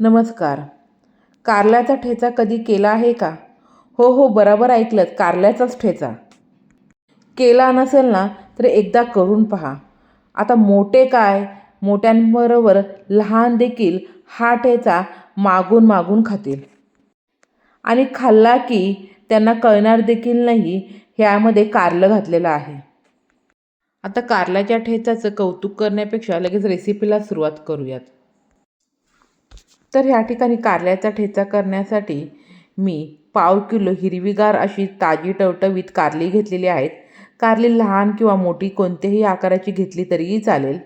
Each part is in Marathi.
नमस्कार. कारल्याचा ठेचा कधी केला आहे का? हो हो बरोबर ऐकलंत. कारल्याचाच ठेचा. केला नसेल ना तर एकदा करून पहा. आता मोठे काय? मोठ्यांबरोबर लहान देखील हा ठेचा मागून मागून खातील. आणि खाल्ला की त्यांना कळणार देखील नाही ह्यामध्ये कारलं घातलेलं आहे. आता कारल्याच्या ठेचाचं कौतुक करण्यापेक्षा लगेच रेसिपीला सुरुवात करूयात. तर ह्या ठिकाणी कारल्याचा ठेचा करण्यासाठी मी पाव किलो हिरवीगार अशी ताजी टवटवीत कारली घेतलेली आहेत. कारली लहान किंवा मोठी कोणत्याही आकाराची घेतली तरीही चालेल.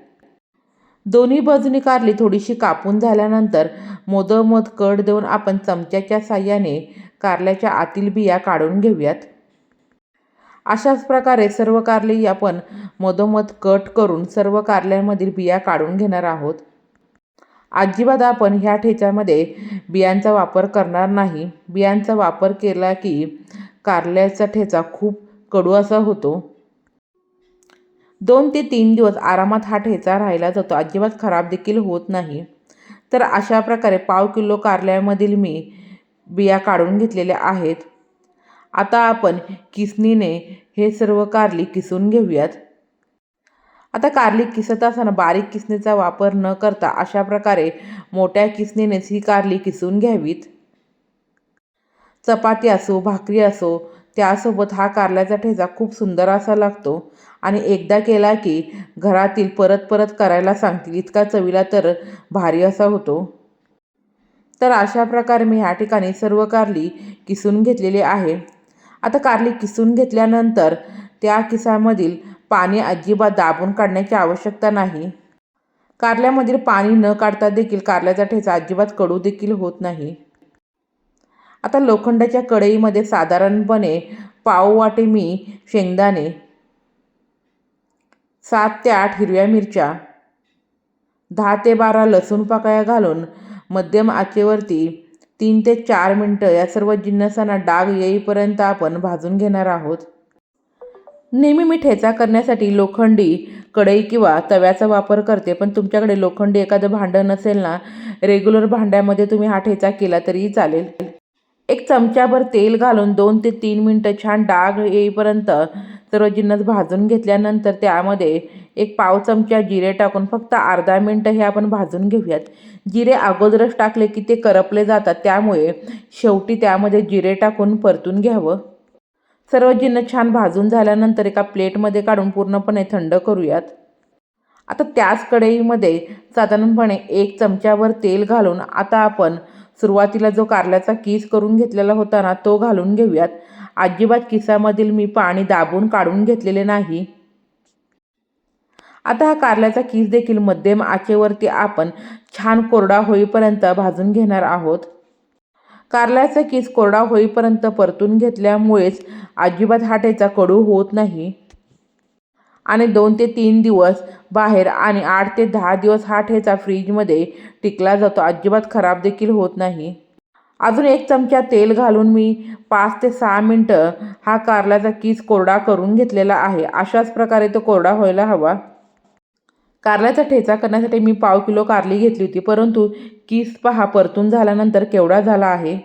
दोन्ही बाजूनी कारली थोडीशी कापून झाल्यानंतर मोदमोद कड देऊन आपण चमच्याच्या साह्याने कारल्याच्या आतील बिया काढून घेऊयात. अशाच प्रकारे सर्व कारली आपण मधोमध कट करून सर्व कारल्यांमधील बिया काढून घेणार आहोत. अजिबात आपण ह्या ठेच्यामध्ये बियांचा वापर करणार नाही. बियांचा वापर केला की कारल्याचा ठेचा खूप कडू असा होतो. दोन ते तीन दिवस आरामात हा ठेचा राहिला जातो. अजिबात खराब देखील होत नाही. तर अशा प्रकारे पाव किलो कारल्यामधील मी बिया काढून घेतलेल्या आहेत. आता आपण किसनीने हे सर्व कारली किसून घेऊयात. आता कारली किसत असताना बारीक किसणीचा वापर न करता अशा प्रकारे मोठ्या किसणीनेच ही कारली किसून घ्यावीत. चपाती असो भाकरी असो त्यासोबत हा कारल्याचा ठेचा खूप सुंदर असा लागतो. आणि एकदा केला की घरातील परत परत करायला सांगतील इतका चवीला तर भारी असा होतो. तर अशा प्रकारे मी ह्या ठिकाणी सर्व कारली किसून घेतलेली आहे. आता कारली किसून घेतल्यानंतर त्या किसामधील पाणी अजिबात दाबून काढण्याची आवश्यकता नाही. कारल्यामधील पाणी न काढता देखील कारल्याचा ठेचा अजिबात कडू देखील होत नाही. आता लोखंडाच्या कढईमध्ये साधारणपणे पाव वाटे मी शेंगदाणे सात ते आठ हिरव्या मिरच्या दहा ते बारा लसूण पाकळ्या घालून मध्यम आचेवरती तीन ते चार मिनटं या सर्व जिन्नसांना डाग येईपर्यंत आपण भाजून घेणार आहोत. नेहमी मी ठेचा करण्यासाठी लोखंडी कढई किंवा तव्याचा वापर करते पण तुमच्याकडे लोखंडी एखादं भांडं नसेल ना रेग्युलर भांड्यामध्ये तुम्ही हा ठेचा केला तरीही चालेल. एक चमच्याभर तेल घालून दोन ते तीन मिनटं छान डाग येईपर्यंत सर्व जिन्नस भाजून घेतल्यानंतर त्यामध्ये एक पाव चमचा जिरे टाकून फक्त अर्धा मिनटं हे आपण भाजून घेऊयात. जिरे अगोदरच टाकले की ते करपले जातात त्यामुळे शेवटी त्यामध्ये जिरे टाकून परतून घ्यावं. सर्व जिन्नस छान भाजून झाल्यानंतर एका प्लेटमध्ये काढून पूर्णपणे थंड करूयात. आता त्याच कढईमध्ये साधारणपणे एक चमच्यावर तेल घालून आता आपण सुरुवातीला जो कारल्याचा किस करून घेतलेला होता ना तो घालून घेऊयात. अजिबात किसामधील मी पाणी दाबून काढून घेतलेले नाही. आता हा कारल्याचा किस देखील मध्यम आचेवरती आपण छान कोरडा होईपर्यंत भाजून घेणार आहोत. कारल्याचा किस कोरडा होईपर्यंत परतून घेतल्यामुळेच अजिबात हाटेचा कडू होत नाही. आणि दोन ते तीन दिवस बाहेर आणि आठ ते दहा दिवस हा ठेचा फ्रीजमध्ये टिकला जातो. अजिबात खराब देखील होत नाही. अजून एक चमचा तेल घालून मी पाच ते सहा मिनटं हा कारल्याचा किस कोरडा करून घेतलेला आहे. अशाच प्रकारे तो कोरडा व्हायला हवा. कारल्याचा ठेचा करण्यासाठी मी पाव किलो कारली घेतली होती. परंतु किस पहा परतून झाल्यानंतर केवढा झाला आहे?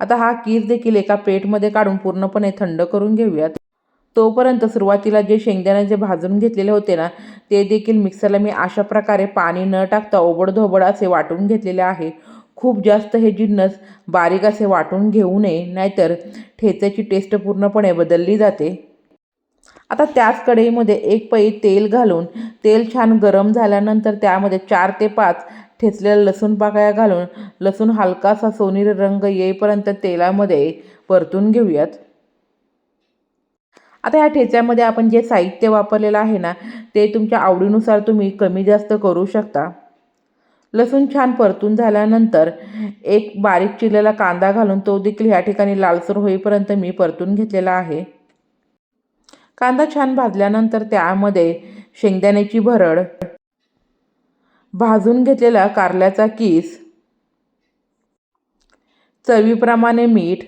आता हा किस देखील एका प्लेटमध्ये काढून पूर्णपणे थंड करून घेऊयात. तोपर्यंत सुरुवातीला जे शेंगदाणे जे भाजून घेतलेले होते ना ते देखील मिक्सरला मी अशा प्रकारे पाणी न टाकता ओबडधोबड असे वाटून घेतलेले आहे. खूप जास्त हे जिन्नस बारीक असे वाटून घेऊ नये नाहीतर ठेच्याची टेस्ट पूर्णपणे बदलली जाते. आता त्याच कढईमध्ये एक पै तेल घालून तेल छान गरम झाल्यानंतर त्यामध्ये चार ते पाच ठेचलेल्या लसूण पाकळ्या घालून लसूण हलकासा सोनेरी रंग येईपर्यंत तेलामध्ये परतून घेऊयात. आता ह्या ठेच्यामध्ये आपण जे साहित्य वापरलेलं आहे ना ते तुमच्या आवडीनुसार तुम्ही कमी जास्त करू शकता. लसूण छान परतून झाल्यानंतर एक बारीक चिरलेला कांदा घालून तो देखील ह्या ठिकाणी लालसर होईपर्यंत मी परतून घेतलेला आहे. कांदा छान भाजल्यानंतर त्यामध्ये शेंगदाण्याची भरड भाजून घेतलेला कारल्याचा किस चवीप्रमाणे मीठ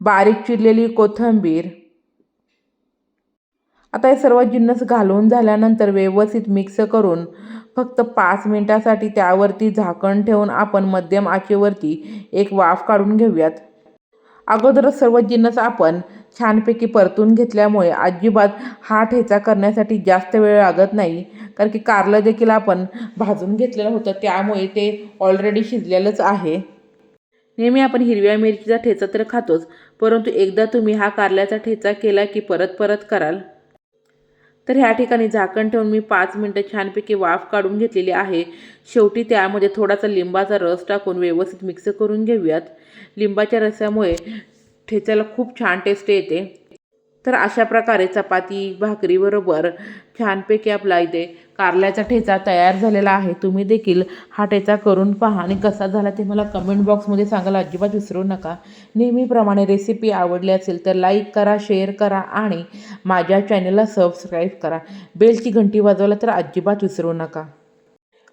बारीक चिरलेली कोथिंबीर. आता हे सर्व जिन्नस घालून झाल्यानंतर व्यवस्थित मिक्स करून फक्त पाच मिनिटासाठी त्यावरती झाकण ठेवून आपण मध्यम आचेवरती एक वाफ काढून घेऊयात. अगोदरच सर्व जिन्नस आपण छानपैकी परतून घेतल्यामुळे अजिबात हा ठेचा करण्यासाठी जास्त वेळ लागत नाही. कारण की कारलं देखील आपण भाजून घेतलेलं होतं त्यामुळे ते ऑलरेडी शिजलेलंच आहे. नेहमी आपण हिरव्या मिरचीचा ठेचा तर खातोच परंतु एकदा तुम्ही हा कारल्याचा ठेचा केला की परत परत कराल. तर ह्या ठिकाणी झाकण ठेवून मी पाच मिनटं छानपैकी वाफ काढून घेतलेली आहे. शेवटी त्यामध्ये थोडासा लिंबाचा रस टाकून व्यवस्थित मिक्स करून घेऊयात. लिंबाच्या रसामुळे ठेच्याला खूप छान टेस्ट येते. तर अशा प्रकारे चपाती भाकरीबरोबर छानपैकी आपला इथे कारल्याचा ठेचा तयार झालेला आहे. तुम्ही देखील हा ठेचा करून पहा आणि कसा झाला ते मला कमेंट बॉक्समध्ये सांगायला अजिबात विसरू नका. नेहमीप्रमाणे रेसिपी आवडली असेल तर लाईक करा शेअर करा आणि माझ्या चॅनलला सबस्क्राईब करा. बेलची घंटी वाजवला तर अजिबात विसरू नका.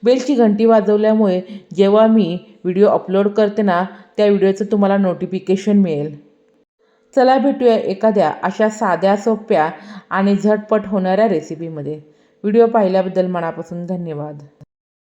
बेलची घंटी वाजवल्यामुळे जेव्हा मी व्हिडिओ अपलोड करते ना त्या व्हिडिओचं तुम्हाला नोटिफिकेशन मिळेल. चला भेटूया एखाद्या अशा साध्या सोप्या आणि झटपट होणाऱ्या रेसिपीमध्ये व्हिडिओ पाहिल्याबद्दल मनापासून धन्यवाद.